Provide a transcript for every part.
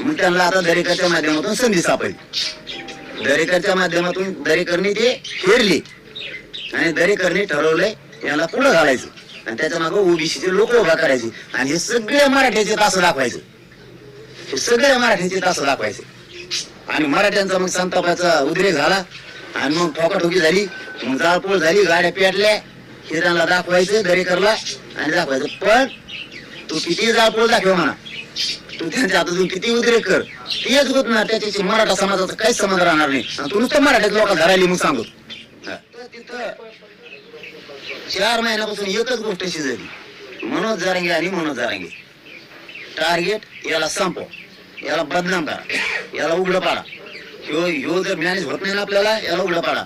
मग त्यांना आता दरेकरच्या माध्यमातून संधी सापडली. दरेकरच्या माध्यमातून दरेकरने ते फेरले आणि दरेकरने ठरवलंय याला पुढं घालायचं. आणि त्याच्यामागे ओबीसीचे लोक उभा करायचे. आणि हे सगळे मराठ्याचे तास दाखवायचे. हे सगळे मराठ्याचे तास दाखवायचे. आणि मराठ्यांचा मग संतापाचा उद्रेक झाला. आणि मग ठोकाठोकी झाली. मग जाळपोळ झाली गाड्या पेटल्या. हिराला दाखवायचं दरेकरला. आणि दाखवायचं पण तू किती जाळपोळ दाखव म्हणा. तू त्यांच्या हातातून किती उद्रेक कर? तेच होत ना त्याच्याशी मराठा समाजाचा काहीच संबंध राहणार नाही. आणि तू नुसतं मराठ्यात लोक धरायली मग सांगू. तिथं चार महिन्यापासून एकच गोष्ट शिजली मनोज जारंगे आणि मनोज जारंगे. टार्गेट याला संपव. याला बदनाम करा. याला उघडं पाडा. ह्यो ह्यो जर मॅनेज होत नाही ना आपल्याला याला उघडं पाडा.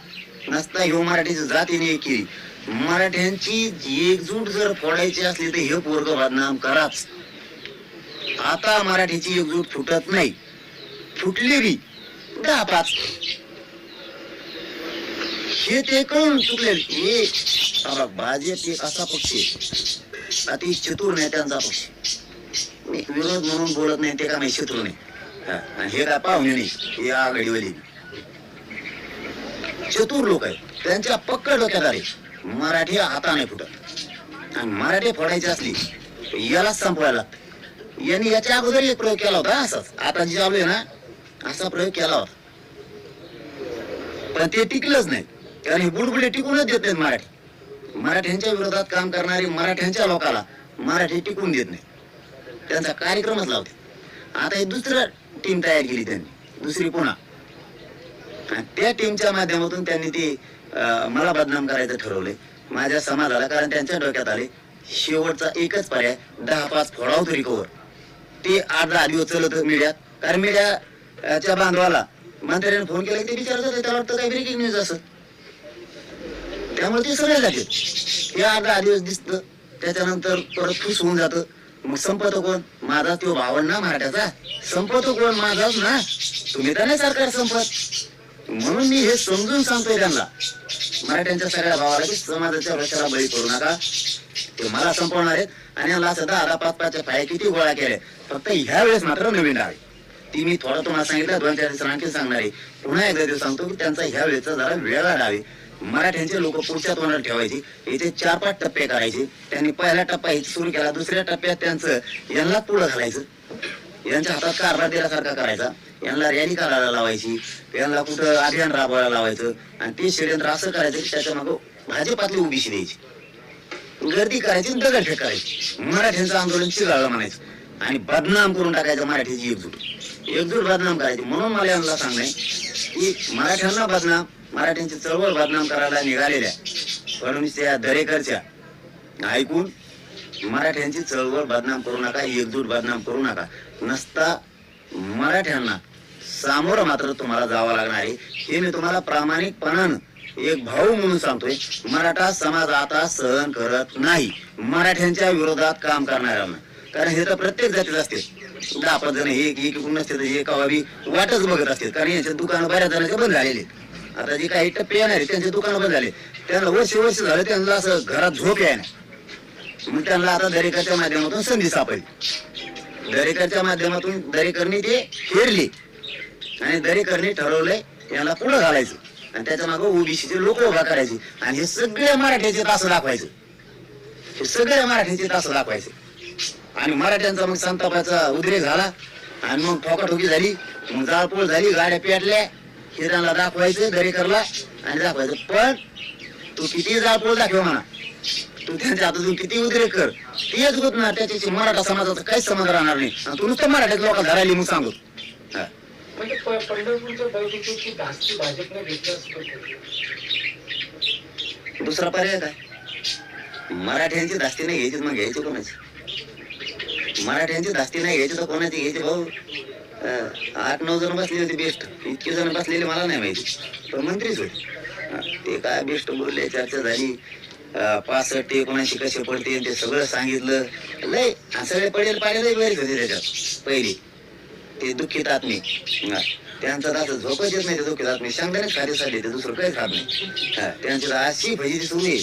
नसता ह्यो मराठीची जातीने एक. केली मराठ्यांची एकजूट जर फोडायची असली तर हे पोरग बदनाम कराच. आता मराठीची एकजूट फुटत नाही. फुटली बी. दहा पाच. हे ते कळून चुकले हे भाजप एक असा पक्ष आहे. अति चतुर नेत्यांचा पक्ष. मी विरोध म्हणून बोलत नाही ते का मी शत्रू नाही? आणि हे काय पाहुणे नाही? हे आघाडीवरी चतुर लोक आहेत. त्यांच्या पक्क डोक्यात आले. मराठी हाताने फुटत. आणि मराठी फोडायची असली यालाच संपवायला लागतं. यांनी याच्या अगोदर एक प्रयोग केला होता असाच. आता जे चालू आहे ना असा प्रयोग केला होता. पण ते टिकलंच नाही. कारण हे बुडबुडे टिकूनच देत नाहीत मराठी. मराठ्यांच्या विरोधात काम करणारी मराठ्यांच्या लोकाला मराठी टिकून देत नाही. त्यांचा कार्यक्रमच लावते. आता हे दुसरं टीम तयार केली त्यांनी. दुसरी पुन्हा. त्या टीमच्या माध्यमातून त्यांनी ते मला बदनाम करायचं ठरवले माझ्या समाजाला कारण त्यांच्या डोक्यात आले शेवटचा एकच पर्याय दहा पाच फोडाव तरी कवर ते आठ दहा दिवस चलत मीडियात कारण मीडियाच्या बांधवाला मंत्र्याने फोन केला की ते विचारत होते त्याला वाटतं काही ब्रेकिंग न्यूज असं. त्यामुळे ते सगळे जाते हे आठ दहा दिवस दिसतं. त्याच्यानंतर परत खुश होऊन जातं. मग संपत कोण? माझा तो भावंड ना मराठ्याचा. संपत कोण? माझाच ना. तुम्ही तर नाही सरकार संपत. म्हणून मी हे समजून सांगतोय त्यांना. मराठ्यांच्या सगळ्या भावाला की समाजाच्या वृक्षाला बळी करू नका. ते मला संपवणार आहेत. आणि याला असं दहा दहा पाच पाय किती गोळा केल्या. फक्त ह्या वेळेस मात्र नवीन आहे. ती मी थोडं तुम्हाला सांगितलं दोन चार दिवस आणखी सांगणार आहे. पुन्हा एकदा दिवस सांगतो की त्यांचा ह्या वेळेचा जरा वेगळा डावे मराठ्यांचे लोक पुढच्या तोंडात ठेवायचे याचे चार पाच टप्पे करायचे. त्यांनी पहिला टप्पा इथे सुरू केला दुसऱ्या टप्प्यात त्यांचं यांना पुढं घालायचं. यांच्या हातात कारभार दिल्यासारखा करायचा. यांना रॅली करायला लावायची. यांना कुठं अभियान राबवायला लावायचं. आणि ते षडयंत्र असं करायचं की त्याच्या मागं भाजपातली उभीशी द्यायची गर्दी करायची दगड दगडफेक करायची. मराठ्यांचं आंदोलन चिघाळलं म्हणायचं. आणि बदनाम करून टाकायचं मराठीची एकजूट. एकजूट बदनाम करायची म्हणून मला यांना सांगणे की मराठ्यांना बदनाम मराठ्यांची चळवळ बदनाम करायला निघालेल्या. फडणवीस या दरेकरच्या. ऐकून मराठ्यांची चळवळ बदनाम करू नका एकजूट बदनाम करू नका. नसता मराठ्यांना सामोरं मात्र तुम्हाला जावं लागणार आहे. हे मी तुम्हाला प्रामाणिकपणानं एक भाऊ म्हणून सांगतोय मराठा समाज आता सहन करत नाही. मराठ्यांच्या विरोधात काम करणाऱ्यांना कारण हे तर प्रत्येक जातीत असते. दहा पाच जण एक एक नसते तर हे कवाबी वाटच बघत असते. कारण यांचे दुकानं बऱ्याच जणांचे बंद झालेले आता जे काही टप्पे येणार आहेत, त्यांचे दुकानं बंद झाले त्यांना वर्ष वर्ष झालं त्यांना असं घरात झोप याय मग त्यांना आता दरेकरच्या माध्यमातून संधी सापडली. दरेकरच्या माध्यमातून दरेकरने ते फेरली. आणि दरेकरने ठरवलंय याला पुढं घालायचं. आणि त्याच्या मागं ओबीसीचे लोक उभा करायचे. आणि हे सगळे मराठ्याचे तास दाखवायचे. हे सगळे मराठ्याचे तास दाखवायचे. आणि मराठ्यांचा मग संतापाचा उद्रेक झाला. आणि मग ठोकाठोकी झाली. मग जाळपोळ झाली गाड्या पेटल्या. हिराला दाखवायचं दरेकरला आणि दाखवायचं पण तू किती जाळपोळ दाखव म्हणा. तू त्यांच्या हातातून किती उद्रेक कर. तेच होत ना त्याच्याशी मराठा समाजाचा काहीच संबंध राहणार नाही. तू नुसतं मराठ्यात लोकांना धरायली मग सांगू पंढरपूरच्या बैठकीची धास्ती भाजपने घेतली दुसरा पर्याय काय? मराठ्यांची धास्ती नाही घ्यायची मग घ्यायची कोणाची? मराठ्यांची धास्ती नाही घ्यायची तर कोणाची घ्यायची भाऊ? आठ नऊ जण बसले होते बेस्ट. इतके जण बसलेले मला नाही माहिती. पण मंत्रीच होते. ते काय बेस्ट बोलले चर्चा झाली. पासष्ट एकोणऐंशी कसे पडते ते सगळं सांगितलं. लय आणि सगळे पडेल पाडेल बरेच होते त्याच्यात. पहिली. ते दुःखीत आत्मी त्यांचा त्यांचं तर असं झोपच येत नाही ते दुःखित आत्मे सांगताना खाली ते दुसरं काहीच खात नाही. त्यांची अशी भजी सुरी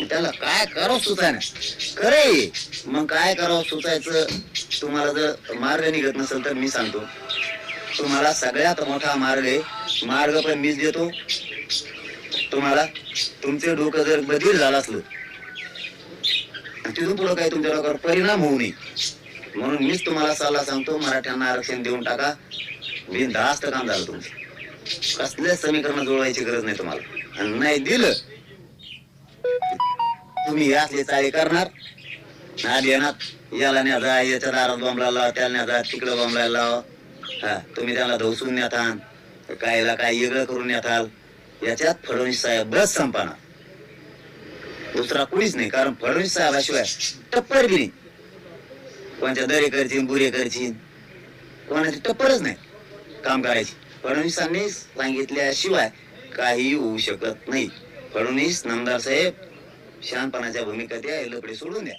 त्याला काय करावं सुचाय ना खरे मग काय करावं सुचायचं? तुम्हाला जर मार्ग निघत नसेल तर मी सांगतो. तुम्हाला सगळ्यात मोठा मार्ग आहे. मार्ग पण मीच देतो. तुम्हाला तुमचे डोकं जर बधीर झालं असलं तिथून पुढं काही तुमच्या डोक्यावर परिणाम होऊ नये. म्हणून मीच तुम्हाला सल्ला सांगतो मराठ्यांना आरक्षण देऊन टाका. बिनधास्त काम झालं तुमचं. कसल्याच समीकरण जुळवायची गरज नाही तुम्हाला. आणि नाही दिलं तुम्ही असले चाळी करणार. आधी येणार. याला न्या जा याच्या दारात बॉम्बला लावा त्याला न्या जा तिकडं बॉम्बला लावा. हा तुम्ही त्याला धवसून नेतान कायला काय वेगळं करून नेताल याच्यात फडणवीस साहेब बस संपणार. दुसरा कुणीच नाही कारण फडणवीस साहेबाशिवाय टप्पर बी नाही. कोणत्या दरे करचीन बुरे करचीन कोणाची टप्परच नाही काम करायची. फडणवीसांनी सांगितल्याशिवाय काही होऊ शकत नाही. फडणवीस नामदार साहेब शहाणपणाच्या भूमिका द्या लपडे सोडून द्या.